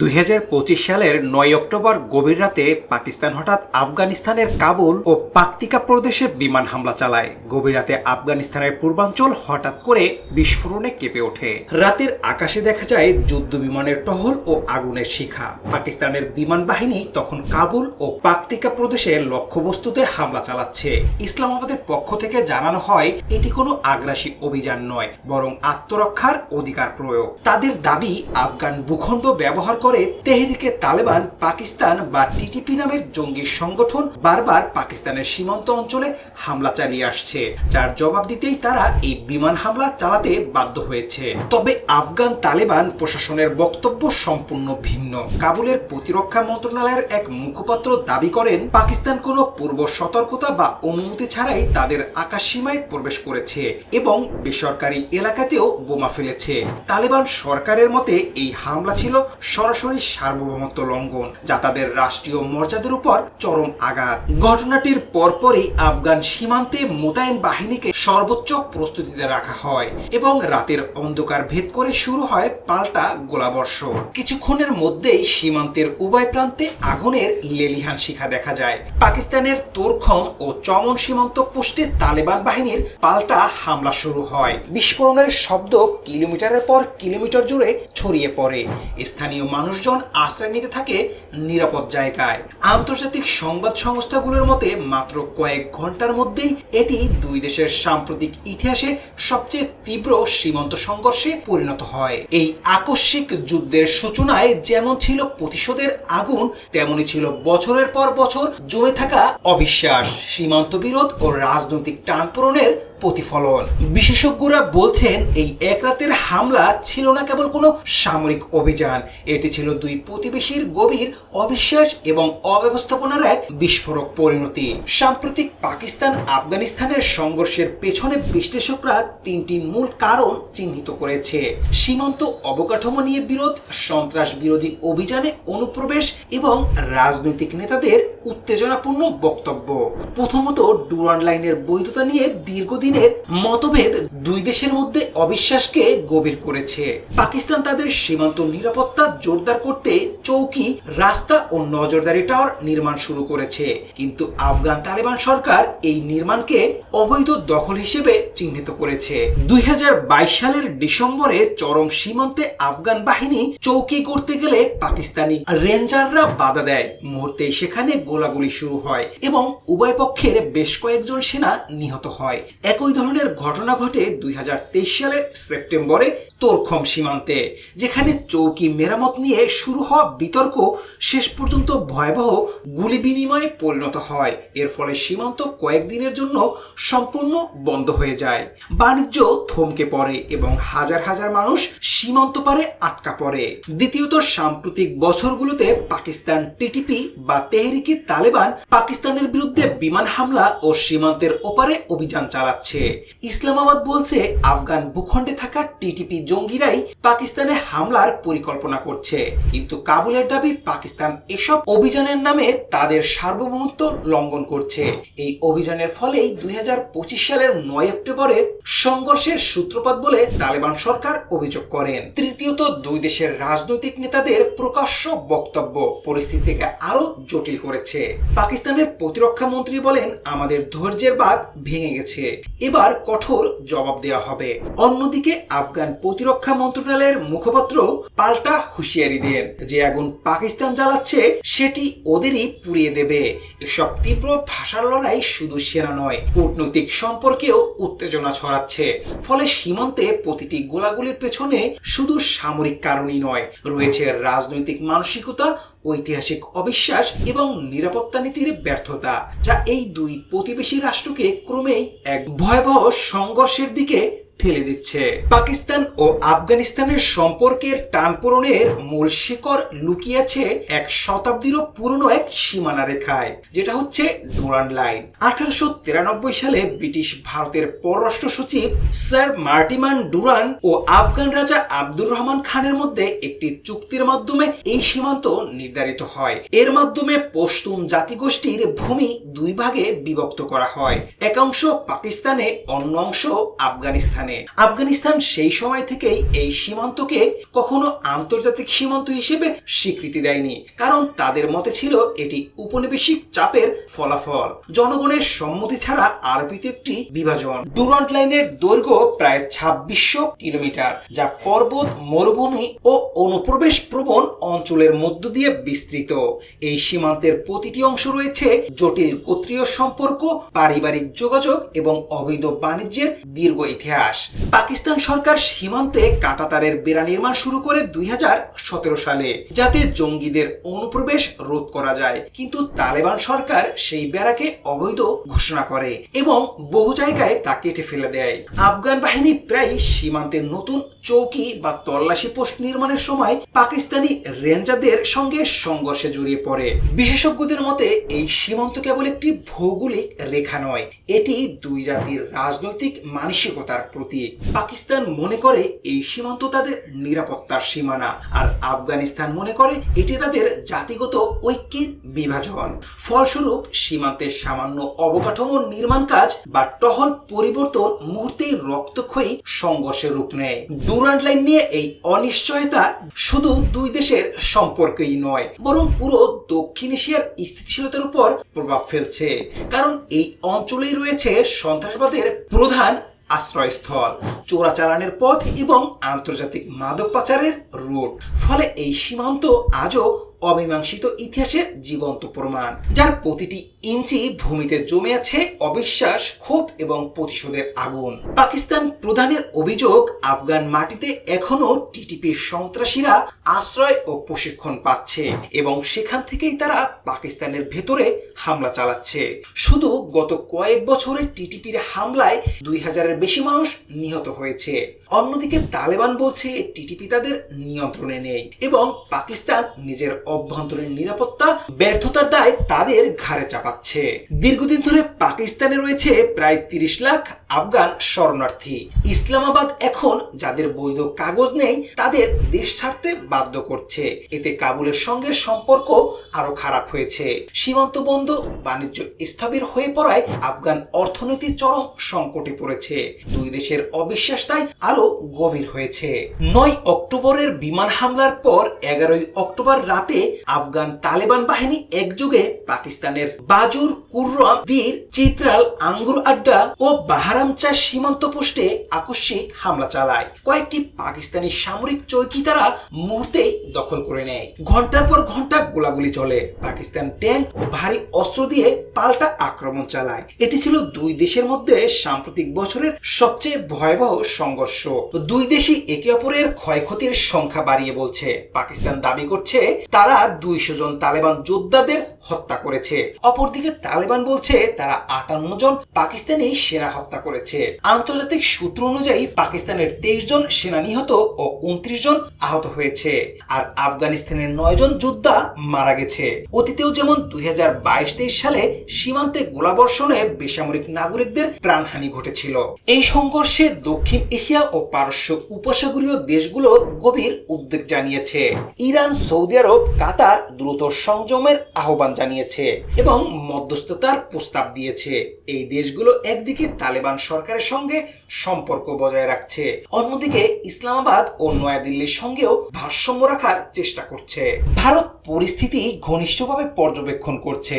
দুই হাজার পঁচিশ সালের নয় অক্টোবর গভীর রাতে পাকিস্তান হঠাৎ আফগানিস্তানের কাবুল ও পাকতিকা প্রদেশে বিমান হামলা চালায়। গভীর রাতে আফগানিস্তানের পূর্বাঞ্চল হঠাৎ করে বিস্ফোরণে কেঁপে ওঠে। রাতের আকাশে দেখা যায় যুদ্ধ বিমানের টহল ও আগুনের শিখা। পাকিস্তানের বিমান বাহিনী তখন কাবুল ও পাকতিকা প্রদেশের লক্ষ্যবস্তুতে হামলা চালাচ্ছে। ইসলামাবাদের পক্ষ থেকে জানানো হয়, এটি কোনো আগ্রাসী অভিযান নয়, বরং আত্মরক্ষার অধিকার প্রয়োগ। তাদের দাবি, আফগান ভূখণ্ড ব্যবহার করে তেহরিকে তালেবান, পাকিস্তান বা টিটিপি নামের জঙ্গি সংগঠন বারবার পাকিস্তানের সীমান্ত অঞ্চলে হামলা চালিয়ে আসছে, যার জবাব দিতেই তারা এই বিমান হামলা চালাতে বাধ্য হয়েছে। তবে আফগান তালেবান প্রশাসনের বক্তব্য সম্পূর্ণ ভিন্ন। কাবুলের প্রতিরক্ষা মন্ত্রণালয়ের এক মুখপাত্র দাবি করেন, পাকিস্তান কোনো পূর্ব সতর্কতা বা অনুমতি ছাড়াই তাদের আকাশ সীমায় প্রবেশ করেছে এবং বেসরকারি এলাকাতেও বোমা ফেলেছে। তালেবান সরকারের মতে এই হামলা ছিল সরাসরি সার্বভৌমত্ব লঙ্ঘন, যা তাদের রাষ্ট্রীয় মর্যাদার উপর চরম আঘাত। ঘটনাটির পরপরই আফগান সীমান্তে মোতায়েন বাহিনীকে সর্বোচ্চ প্রস্তুতিতে রাখা হয় এবং রাতের অন্ধকার ভেদ করে শুরু হয় পাল্টা গোলাবর্ষণ। কিছুক্ষণের মধ্যেই সীমান্তের উভয় প্রান্তে আগুনের লেলিহান শিখা দেখা যায়। পাকিস্তানের তোরখম ও চমন সীমান্ত পোস্টে তালেবান বাহিনীর পাল্টা হামলা শুরু হয়। বিস্ফোরণের শব্দ কিলোমিটারের পর কিলোমিটার জুড়ে ছড়িয়ে পড়ে। স্থানীয় মানুষজন আশ্রয় নিতে থাকে নিরাপদ জায়গায়। আন্তর্জাতিক সংবাদ সংস্থাগুলোর মতে, মাত্র কয়েক ঘণ্টার মধ্যেই এটি দুই দেশের সাম্প্রতিক ইতিহাসে সবচেয়ে তীব্র সীমান্ত সংঘর্ষে পরিণত হয়। এই আকস্মিক যুদ্ধের সূচনায় যেমন ছিল প্রতিশোধের আগুন, তেমনি ছিল বছরের পর বছর জমে থাকা অবিশ্বাস সীমান্ত বিরোধ ও রাজনৈতিক টানপূরণের প্রতিফলন। বিশেষজ্ঞরা বলছেন, এই এক রাতের হামলা ছিল না কেবল কোনো সামরিক অভিযান, এটি ছিল দুই প্রতিবেশীর গভীর অবিশ্বাস এবং অব্যবস্থাপনার এক বিস্ফোরক পরিণতি। সাম্প্রতিক পাকিস্তান আফগানিস্তানের সংঘর্ষের পেছনে বিশ্লেষকরা তিনটি মূল কারণ চিহ্নিত করেছে। সীমান্ত অবকাঠামো নিয়ে বিরোধ, সন্ত্রাস বিরোধী অভিযানে অনুপ্রবেশ এবং রাজনৈতিক নেতাদের উত্তেজনাপূর্ণ বক্তব্য। প্রথমত ডুরান লাইনের বৈধতা নিয়ে দীর্ঘদিনের মতভেদ দুই দেশের মধ্যে অবিশ্বাসকে গভীর করেছে। পাকিস্তান তাদের সীমান্ত নিরাপত্তা জোরদার করতে চৌকি, রাস্তা ও নজরদারি টাওয়ার নির্মাণ শুরু করেছে। কিন্তু আফগান তালেবান সরকার এই নির্মাণকে অবৈধ দখল হিসেবে চিহ্নিত করেছে। দুই হাজার বাইশ সালের ডিসেম্বরে চরম সীমান্তে আফগান বাহিনী চৌকি করতে গেলে পাকিস্তানি রেঞ্জাররা বাধা দেয়। মুহূর্তে সেখানে গোলাগুলি শুরু হয় এবং উভয় পক্ষের বেশ কয়েকজন সেনা নিহত হয়। একই ধরনের ঘটনা ঘটে দুই সালের সেপ্টেম্বরে তোরখম সীমান্তে, যেখানে চৌকি মেরামত নিয়ে শুরু হওয়া বিতর্ক শেষ পর্যন্ত ভয়াবহ গুলি বিনিময়ে পরিণত হয়। এর ফলে সীমান্ত কয়েকদিনের জন্য সম্পূর্ণ বন্ধ হয়ে যায়। বাণিজ্য থমকে পড়ে এবং হাজার হাজার মানুষ সীমান্ত পারে আটকা পড়ে। দ্বিতীয়ত, সাম্প্রতিক বছরগুলোতে পাকিস্তান টিটিপি বা তেহরিকি তালেবান পাকিস্তানের বিরুদ্ধে বিমান হামলা ও সীমান্তের ওপারে অভিযান চালাচ্ছে। ইসলামাবাদ বলছে আফগান ভূখণ্ডে থাকা টিটিপি জঙ্গিরাই পাকিস্তানে হামলার পরিকল্পনা করছে। কিন্তু কাবুলের দাবি পাকিস্তান এসব অভিযানের নামে তাদের সার্বভৌমত্ব লঙ্ঘন করছে। এই অভিযানের ফলেই দুই সালের নয় অক্টোবরের সংঘর্ষের সূত্রপাত বলে তালেবান সরকার অভিযোগ করেন। তৃতীয়ত, দুই দেশের রাজনৈতিক নেতাদের প্রকাশ্য বক্তব্য পরিস্থিতিকে আরও জটিল করেছে। পাকিস্তানের প্রতিরক্ষা মন্ত্রী বলেন, আমাদের ধৈর্যের বাদ ভেঙে গেছে। এবার কঠোর জবাব দেওয়া হবে। অন্যদিকে আফগান প্রতিরক্ষা মন্ত্রণালয়ের মুখপাত্র পাল্টা হুঁশিয়ারি দেন যে আগুন পাকিস্তান জ্বালাচ্ছে, সেটি ওদেরই পুড়িয়ে দেবে। এসব তীব্র ভাষার লড়াই শুধু সেনা নয়, কূটনৈতিক সম্পর্কেও উত্তেজনা ছড়াচ্ছে। ফলে সীমান্তে প্রতিটি গোলাগুলির পেছনে শুধু সামরিক কারণই নয়, রয়েছে রাজনৈতিক মানসিকতা ঐতিহাসিক অবিশ্বাস এবং নিরাপত্তা নীতির ব্যর্থতা, যা এই দুই প্রতিবেশী রাষ্ট্রকে ক্রমেই এক ভয়াবহ সংঘর্ষের দিকে ঠেলে দিচ্ছে। পাকিস্তান ও আফগানিস্তানের সম্পর্কের টানপূরণের মূল শিকড় লুকিয়েছে এক শতাব্দীরও পুরনো এক সীমানা রেখায়, যেটা হচ্ছে ডুরান লাইন। আঠারোশো সালে ব্রিটিশ ভারতের পররাষ্ট্র সচিব স্যার মার্টিমান ডুরান ও আফগান রাজা আব্দুর রহমান খানের মধ্যে একটি চুক্তির মাধ্যমে এই সীমান্ত নির্ধারিত হয়। এর মাধ্যমে পশতুন জাতিগোষ্ঠীর ভূমি দুই ভাগে বিভক্ত করা হয়। এক অংশ পাকিস্তানে, অন্য অংশ আফগানিস্তানে। আফগানিস্তানে আফগানিস্তান সেই সময় থেকেই এই সীমান্তকে কখনো আন্তর্জাতিক সীমান্ত হিসেবে স্বীকৃতি দেয়নি, কারণ তাদের মতে ছিল এটি উপনিবেশিক চাপের ফলাফল। জনগণের সম্মতি ছাড়া আরবিত একটি বিভাজন। ডুরান্ট লাইনের দৈর্ঘ্য প্রায় ছাব্বিশশো কিলোমিটার, যা পর্বত, মরুভূমি ও অনুপ্রবেশ প্রবণ অঞ্চলের মধ্য দিয়ে বিস্তৃত। এই সীমান্তের প্রতিটি অংশ রয়েছে জটিল গোত্রীয় সম্পর্ক, পারিবারিক যোগাযোগ এবং অবৈধ বাণিজ্যের দীর্ঘ ইতিহাস। পাকিস্তান সরকার সীমান্তে কাটাতারের বেড়া নির্মাণ শুরু করে দুই সালে, যাতে জঙ্গিদের অনুপ্রবেশ রোধ করা যায়। কিন্তু তালেবান সরকার সেই বেড়াকে অবৈধ ঘোষণা করে এবং বহু জায়গায় তা কেটে ফেলে দেয়। আফগান বাহিনী প্রায় সীমান্তে নতুন চৌকি বা তল্লাশি পোস্ট নির্মাণের সময় পাকিস্তানি রেঞ্জারদের সঙ্গে সংঘর্ষে জড়িয়ে পড়ে। বিশেষজ্ঞদের মতে, এই সীমান্ত কেবল একটি ভৌগোলিক রেখা নয়, এটি দুই জাতির রাজনৈতিক মানসিকতার প্রতীক পাকিস্তান মনে করে এই সীমান্ত তাদের নিরাপত্তার সীমানা, আর আফগানিস্তান মনে করে এটি তাদের জাতিগত ঐক্যের বিভাজন। ফলস্বরূপ, সীমান্তের সামান্য অবকাঠামো নির্মাণ কাজ বা টহল পরিবর্তন মুহূর্তেই রক্তক্ষয়ী সংঘর্ষের রূপ নেয়। ডুরান্ট লাইন নিয়ে এই অনিশ্চয়তা শুধু দুই দেশের সম্পর্কেই নয়, বরং পুরো দক্ষিণ এশিয়ার স্থিতিশীলতার উপর প্রভাব ফেলছে। কারণ এই অঞ্চলেই রয়েছে সন্ত্রাসবাদের প্রধান আশ্রয়স্থল চোরাচালানের পথ এবং আন্তর্জাতিক মাদক পাচারের রুট। ফলে এই সীমান্ত আজও অমীমাংসিত ইতিহাসের জীবন্ত প্রমাণ, যার প্রতিটি ইঞ্চি ভূমিতে জমে আছে অবিশ্বাস, ক্ষোভ এবং প্রতিশোধের আগুন। পাকিস্তান প্রধানের অভিযোগ, আফগান মাটিতে এখনও টিটিপির সন্ত্রাসীরা আশ্রয় ও প্রশিক্ষণ পাচ্ছে এবং সেখান থেকেই তারা পাকিস্তানের ভেতরে হামলা চালাচ্ছে। শুধু গত কয়েক বছরে টিটিপির হামলায় দুই হাজারের বেশি মানুষ নিহত হয়েছে। অন্যদিকে তালেবান বলছে, টিটিপি তাদের নিয়ন্ত্রণে নেই এবং পাকিস্তান নিজের অভ্যন্তরীণ নিরাপত্তা ব্যর্থতার দায় তাদের ঘাড়ে চাপাচ্ছে। দীর্ঘদিন ধরে পাকিস্তানে রয়েছে প্রায় তিরিশ লাখ আফগান শরণার্থী। ইসলামাবাদ এখন যাদের বৈধ কাগজ নেই, তাদের দেশ ছাড়তে বাধ্য করছে। এতে কাবুলের সঙ্গে সম্পর্ক আরও খারাপ হয়েছে। সীমান্ত বন্ধ বাণিজ্য স্থবির হয়ে পড়ায় আফগান অর্থনীতি চরম সংকটে পড়েছে। দুই দেশের অবিশ্বাস তাই আরও গভীর হয়েছে। নয় অক্টোবরের বিমান হামলার পর এগারোই অক্টোবর রাতে আফগান তালেবান বাহিনী একযোগে পাকিস্তানের বাজুর কুর্রাম বীর চিত্রাল আঙ্গুর আড্ডা ও বাহারামচা সীমান্ত পোস্টে আকস্মিক হামলা চালায়। কয়েকটি পাকিস্তানি সামরিক চৌকি তারা মুহূর্তেই দখল করে নেয়। ঘণ্টার পর ঘণ্টা গোলাগুলি চলে। পাকিস্তান ট্যাঙ্ক ও ভারী অস্ত্র দিয়ে পাল্টা আক্রমণ চালায়। এটি ছিল দুই দেশের মধ্যে সাম্প্রতিক বছরের সবচেয়ে ভয়াবহ সংঘর্ষ। দুই দেশই একে অপরের ক্ষয়ক্ষতির সংখ্যা বাড়িয়ে বলছে। পাকিস্তান দাবি করছে, তারা দুইশো জন তালেবান যোদ্ধাদের হত্যা করেছে। অপরদিকে তালেবান বলছে তারা আটান্ন জন পাকিস্তানি সেনা হত্যা করেছে। আন্তর্জাতিক সূত্র অনুযায়ী পাকিস্তানের তেইশ জন সেনা নিহত ও উনত্রিশ জন আহত হয়েছে। আর আফগানিস্তানের নয় জন যোদ্ধা মারা গেছে। অতীতেও যেমন দুই হাজার সালে সীমান্তে গোলাবর্ষণে বেসামরিক নাগরিকদের প্রাণহানি ঘটেছিল। এই সংঘর্ষে দক্ষিণ এশিয়া ও পারস্য উপসাগরীয় দেশগুলো গভীর উদ্বেগ জানিয়েছে। ইরান, সৌদি আরব, কাতার দ্রুত সংযমের আহ্বান জানিয়েছে এবং মধ্যস্থতার প্রস্তাব দিয়েছে। এই দেশগুলো একদিকে তালেবান সরকারের সঙ্গে সম্পর্ক বজায় রাখছে, অন্যদিকে ইসলামাবাদ ও নয়াদিল্লির সঙ্গেও ভারসাম্য রাখার চেষ্টা করছে। ভারত পরিস্থিতি ঘনিষ্ঠভাবে পর্যবেক্ষণ করছে।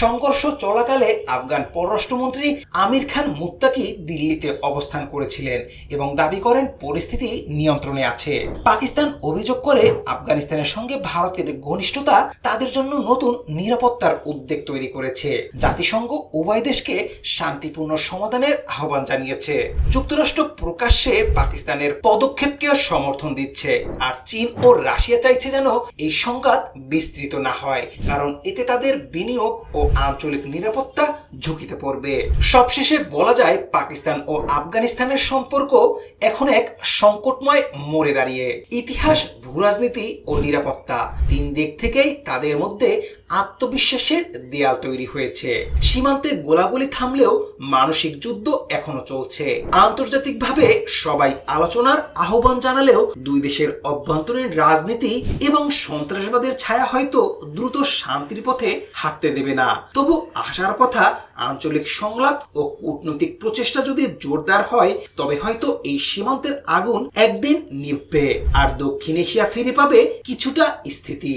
সংঘর্ষ চলাকালে আফগান পররাষ্ট্রমন্ত্রী আমির খান মুত্তাকি দিল্লিতে অবস্থান করেছিলেন এবং দাবি করেন পরিস্থিতি নিয়ন্ত্রণে আছে। পাকিস্তান অভিযোগ করে আফগানিস্তানের সঙ্গে ভারতের ঘনিষ্ঠতা তাদের জন্য নতুন নিরাপত্তার উদ্বেগ তৈরি করেছে। জাতিসংঘ উভয় দেশকে শান্তিপূর্ণ সমাধানের আহ্বান জানিয়েছে। যুক্তরাষ্ট্র প্রকাশ্যে পাকিস্তানের পদক্ষেপকে সমর্থন দিচ্ছে, আর চীন ও রাশিয়া চাইছে যেন এই সংঘাত বিস্তৃত না হয়, কারণ এতে তাদের বিনিয়োগ ও আঞ্চলিক নিরাপত্তা ঝুঁকিতে পড়বে। সবশেষে বলা যায়, পাকিস্তান ও আফগানিস্তানের সম্পর্ক এখন এক সংকটময় মোড়ে দাঁড়িয়ে। ইতিহাস, ভূরাজনীতি ও নিরাপত্তা তিন তিন দিক থেকেই তাদের মধ্যে আত্মবিশ্বাসের দেয়াল তৈরি হয়েছে। সীমান্তে গোলাগুলি থামলেও মানসিক যুদ্ধ এখনও চলছে। আন্তর্জাতিকভাবে সবাই আলোচনার আহ্বান জানালেও দুই দেশের অভ্যন্তরীণ রাজনীতি এবং সন্ত্রাসবাদের ছায়া হয়তো দ্রুত শান্তির পথে হাঁটতে দেবে না। তবু আশার কথা, আঞ্চলিক সংলাপ ও কূটনৈতিক প্রচেষ্টা যদি জোরদার হয়, তবে হয়তো এই সীমান্তের আগুন একদিন নিভবে। আর দক্ষিণ এশিয়া ফিরে পাবে কিছুটা স্থিতি।